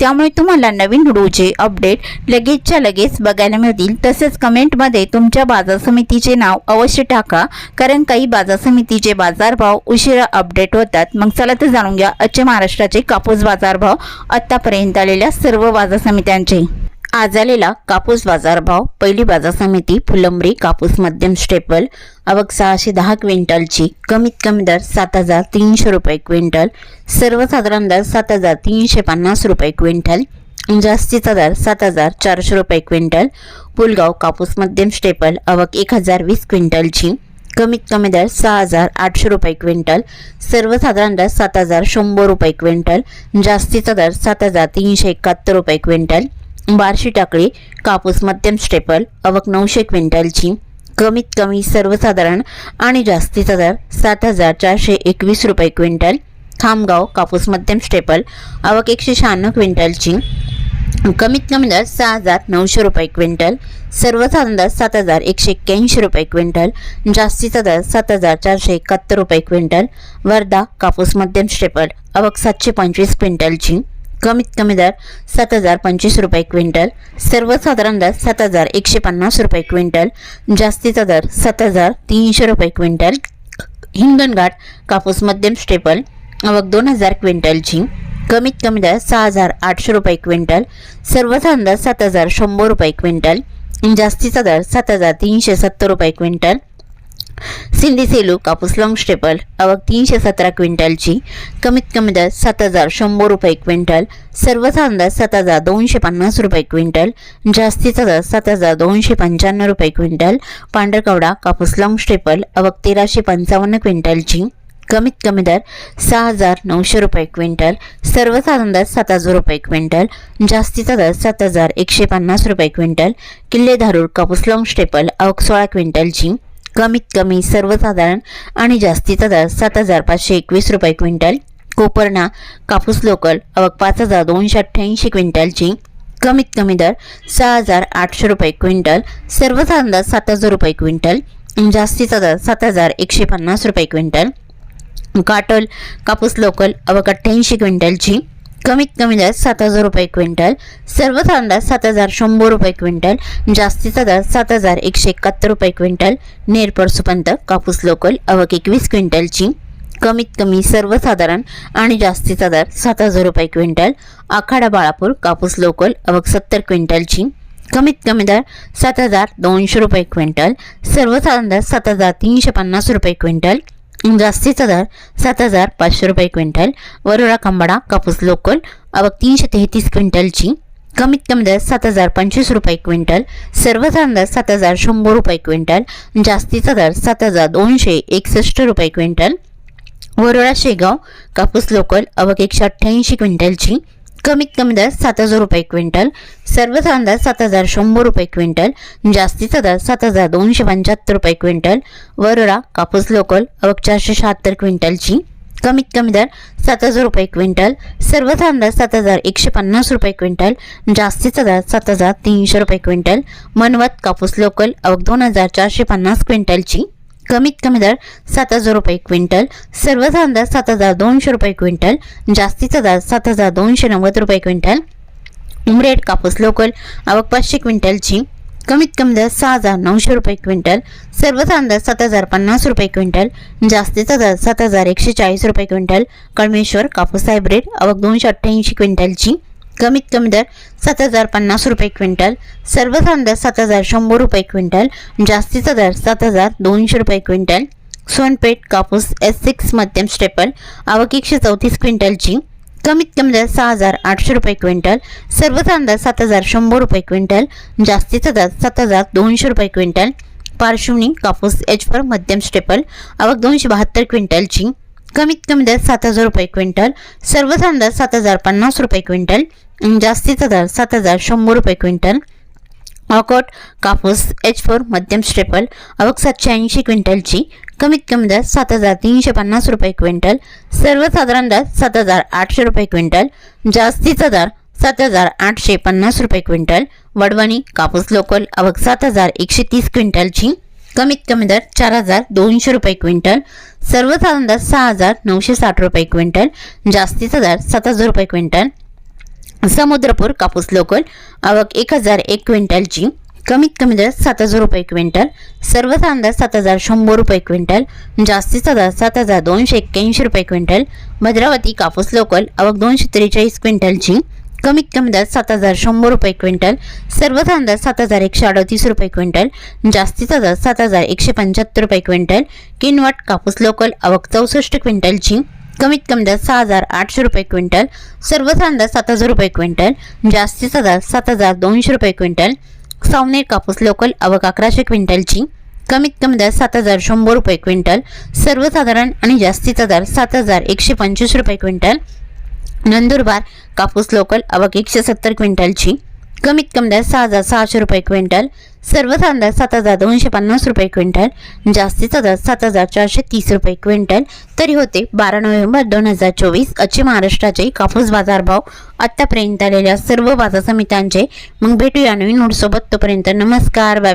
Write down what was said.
त्यामुळे तुम्हाला नवीन व्हिडिओचे अपडेट लगेचच्या लगेच बघायला मिळतील. तसेच कमेंटमध्ये तुमच्या बाजार समितीचे नाव अवश्य टाका कारण काही बाजार समितीचे बाजारभाव उशिरा अपडेट होतात. मग चला तर जाणून घ्या आजचे महाराष्ट्राचे कापूस बाजारभाव आत्तापर्यंत आलेल्या सर्व बाजार समित्यांचे. आज आलेला कापूस बाजारभाव पहिली बाजार समिती फुलंबरी कापूस मध्यम स्टेपल आवक सहाशे दहा क्विंटलची कमीत कमी दर सात हजार तीनशे रुपये क्विंटल सर्वसाधारण दर सात हजार तीनशे पन्नास रुपये क्विंटल जास्तीचा दर सात हजार चारशे रुपये क्विंटल पुलगाव कापूस मध्यम स्टेपल आवक एक हजार वीस क्विंटलची कमीत कमी दर सहा हजार आठशे रुपये क्विंटल सर्वसाधारण दर सात हजार शंभर रुपये क्विंटल जास्तीचा दर सात हजार तीनशे एकाहत्तर रुपये क्विंटल बार्शी टाकळी कापूस मध्यम स्टेपल आवक नऊशे क्विंटलची कमीत कमी सर्वसाधारण आणि जास्तीचा दर सात हजार चारशे एकवीस रुपये क्विंटल खामगाव कापूस मध्यम स्टेपल आवक एकशे शहाण्णव क्विंटलची कमीत कमी दर सहा हजार नऊशे रुपये क्विंटल सर्वसाधारण दर सात हजार एकशे एक्क्याऐंशी रुपये क्विंटल जास्तीचा दर सात हजार चारशे एकाहत्तर रुपये क्विंटल वर्धा कापूस मध्यम स्टेपल आवक सातशे पंचवीस क्विंटलची. कमीत कमी दर सात हजार पंचवीस रुपये क्विंटल. सर्वसाधारण दर सात हजार एकशे पन्नास रुपये क्विंटल. जास्तीचा दर सात हजार तीनशे रुपये क्विंटल. हिंगणघाट कापूस मध्यम स्टेपल आवक दोन हजार क्विंटलची कमीत कमी दर सहा हजार आठशे रुपये क्विंटल. सर्वसाधारण दर सात हजार शंभर रुपये क्विंटल. जास्तीचा दर सात हजार तीनशे सत्तर रुपये क्विंटल. सिंधी सेलू कापूस लॉंग स्टेपल आवक तीनशे सतरा क्विंटलची. कमीत कमी दर सात हजार शंभर रुपये क्विंटल. सर्वसाधारण दर सात हजार दोनशे पन्नास रुपये क्विंटल. जास्तीचा दर सात हजार दोनशे पंच्याण्णव रुपये क्विंटल. पांढरकवडा कापूस लॉंग स्टेपल आवक तेराशे पंचावन्न क्विंटलची. कमीत कमी दर सहा हजार नऊशे रुपये क्विंटल. सर्वसाधारण दर सात हजार रुपये क्विंटल. जास्तीचा दर सात हजार एकशे पन्नास रुपये क्विंटल. किल्ले धारूर कापूस लॉंग स्टेपल आवक सोळा क्विंटलची. कमीत कमी सर्वसाधारण आणि जास्तीचा दर सात हजार पाचशे एकवीस रुपये क्विंटल. कोपर्णा कापूस लोकल अवक पाच हजार दोनशे अठ्ठ्याऐंशी क्विंटलची कमीत कमी दर सहा हजार आठशे रुपये क्विंटल. सर्वसाधारण दर सात हजार रुपये क्विंटल जास्तीचा दर सात हजार एकशे पन्नास रुपये क्विंटल. काटोल कापूस लोकल अवक अठ्ठ्याऐंशी क्विंटलची कमीत कमी दर सात हजार रुपये क्विंटल सर्वसाधारण दर सात हजार शंभर रुपये क्विंटल जास्तीचा दर सात हजार एकशे एकाहत्तर रुपये क्विंटल नेरपरसुपंत कापूस लोकल अवक एकवीस क्विंटलची. कमीत कमी सर्वसाधारण आणि जास्तीचा दर सात हजार रुपये क्विंटल आखाडा बाळापूर कापूस लोकल अवक सत्तर क्विंटलची. कमीत कमी दर सात हजार दोनशे रुपये क्विंटल सर्वसाधारण दर सात हजार तीनशे पन्नास रुपये क्विंटल जास्तीचा दर सात हजार पाचशे रुपये क्विंटल वरोळा कंबाडा कापूस लोकल आवक तीनशे तेहतीस क्विंटलची. कमीत कमी दर सात हजार पंचवीस रुपये क्विंटल सर्वसाधारण दर सात हजार शंभर रुपये क्विंटल जास्तीचा दर सात हजार दोनशे एकसष्ट रुपये क्विंटल. वरोळा शेगाव कापूस लोकल आवक एकशे अठ्ठ्याऐंशी क्विंटलची. कमीत कमी दर सात हजार रुपये क्विंटल सर्वसाधारण दर सात हजार शंभर रुपये क्विंटल जास्तीचा दर सात हजार दोनशे पंच्याहत्तर रुपये क्विंटल वरोळा कापूस लोकल अवक चारशे शहात्तर क्विंटलची कमीत कमी दर सात हजार रुपये क्विंटल सर्वसाधारण दर सात हजार एकशे पन्नास रुपये क्विंटल जास्तीचा दर सात हजार तीनशे रुपये क्विंटल मनवत कापूस लोकल आवक दोन हजार चारशे पन्नास क्विंटलची कमीत कमी दर सात हजार रुपये क्विंटल सर्वसाधारण दर सात हजार दोनशे रुपये क्विंटल जास्तीचा दर सात हजार दोनशे नव्वद रुपये क्विंटल. उमरेड कापूस लोकल आवक पाचशे क्विंटलची कमीत कमी दर सहा हजार नऊशे रुपये क्विंटल सर्वसाधारण दर सात हजार पन्नास रुपये क्विंटल जास्तीचा दर सात हजार एकशे चाळीस रुपये क्विंटल कळमेश्वर कापूस हायब्रिड आवक दोनशे अठ्ठ्याऐंशी क्विंटलची कमीत कमी दर सात हजार पन्नास रुपये क्विंटल सर्वसाधारण दर सात हजार शंभर रुपये क्विंटल जास्तीचा दर सात हजार दोनशे रुपये क्विंटल सोनपेठ कापूस एस सिक्स मध्यम स्टेपल आवक एकशे चौतीस क्विंटलची कमीत कमी दर सहा हजार आठशे रुपये क्विंटल सर्वसाधारण दर सात हजार शंभर रुपये क्विंटल जास्तीचा दर सात हजार दोनशे रुपये क्विंटल पार्श्वनी कापूस एच फॉर मध्यम स्टेपल आवक दोनशे बहात्तर क्विंटलची कमीत कमी दर सात हजार रुपये क्विंटल सर्वसाधारण दर सात हजार पन्नास रुपये क्विंटल जास्तीचा दर सात हजार शंभर रुपये क्विंटल. अकोट कापूस एच फोर मध्यम स्टेपल अवक सातशे ऐंशी क्विंटलची कमीत कमी दर सात हजार तीनशे पन्नास रुपये क्विंटल सर्वसाधारण दर सात हजार आठशे रुपये क्विंटल जास्तीचा दर सात हजार आठशे पन्नास रुपये क्विंटल. वडवणी कापूस लोकल अवक सात हजार एकशे तीस क्विंटलची कमीत कमी दर चार हजार दोनशे रुपये क्विंटल सर्वसाधारण दर सहा हजार नऊशे साठ रुपये क्विंटल जास्तीचा दर सात हजार रुपये क्विंटल. समुद्रपूर कापूस लोकल आवक एक हजार एक क्विंटलची कमीत कमी दर सात हजार रुपये क्विंटल सर्वसाधारण दर सात हजार शंभर रुपये क्विंटल जास्तीचा दर सात हजार दोनशे एक्क्याऐंशी रुपये क्विंटल. भद्रावती कापूस लोकल आवक दोनशे त्रेचाळीस क्विंटलची कमीत कमी दर सात हजार शंभर रुपये क्विंटल सर्वसाधारण दर सात हजार एकशे अडतीस रुपये क्विंटल जास्तीचा दर सात हजार एकशे पंच्याहत्तर रुपये क्विंटल किनवट कापूस लोकल आवक चौसष्ट क्विंटलची कमीत कमी दर सहा हजार आठशे रुपये क्विंटल सर्वसाधारण दर सात हजार रुपये क्विंटल जास्तीचा दर सात हजार दोनशे रुपये क्विंटल सावनेर कापूस लोकल आवक अकराशे क्विंटलची कमीत कमी दर सात हजार शंभर रुपये क्विंटल सर्वसाधारण आणि जास्तीचा दर सात हजार एकशे पंचवीस रुपये क्विंटल नंदुरबार कापूस लोकल आवक एकशे सत्तर क्विंटलची. कमीत कमी दर सहा हजार सहाशे रुपये क्विंटल. सर्वसाधारण दर सात हजार दोनशे पन्नास रुपये क्विंटल. जास्तीचा दर सात हजार चारशे तीस रुपये क्विंटल. तरी होते बारा नोव्हेंबर दोन हजार चोवीस. अच्छे महाराष्ट्राचे कापूस बाजारभाव आत्तापर्यंत आलेल्या सर्व बाजार समित्यांचे. मग भेटूया नवीन नोटसोबत तोपर्यंत नमस्कार. बाय.